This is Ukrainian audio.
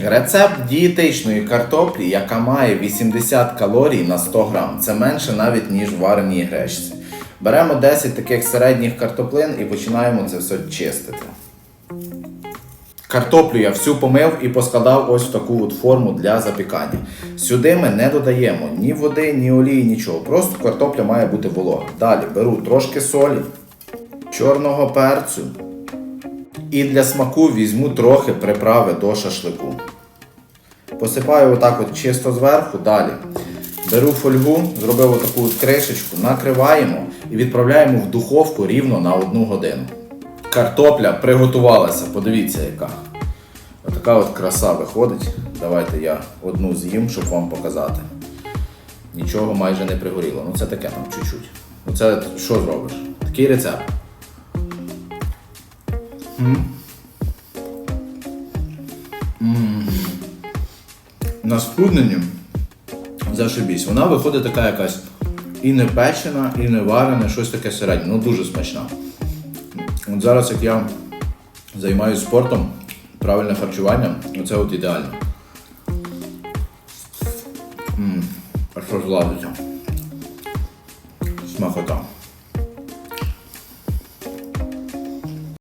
Рецепт дієтичної картоплі, яка має 80 калорій на 100 грам. Це менше навіть, ніж в вареній гречці. Беремо 10 таких середніх картоплин і починаємо це все чистити. Картоплю я всю помив і поскладав ось в таку от форму для запікання. Сюди ми не додаємо ні води, ні олії, нічого. Просто картопля має бути волога. Далі беру трошки солі, чорного перцю. І для смаку візьму трохи приправи до шашлику. Посипаю отак от чисто зверху, далі. Беру фольгу, зробив отаку от кришечку, накриваємо і відправляємо в духовку рівно на одну годину. Картопля приготувалася, подивіться яка. Отака от краса виходить. Давайте я одну з'їм, щоб вам показати. Нічого майже не пригоріло. Ну це таке там чуть-чуть. Ну що зробиш? Такий рецепт. На скрудненні зашибісь. Вона виходить така якась і не печена, і не варена, щось таке середнє. Ну дуже смачна. От зараз, як я займаюся спортом, правильне харчування, оце от ідеально. М, А що зладиться? Смакота.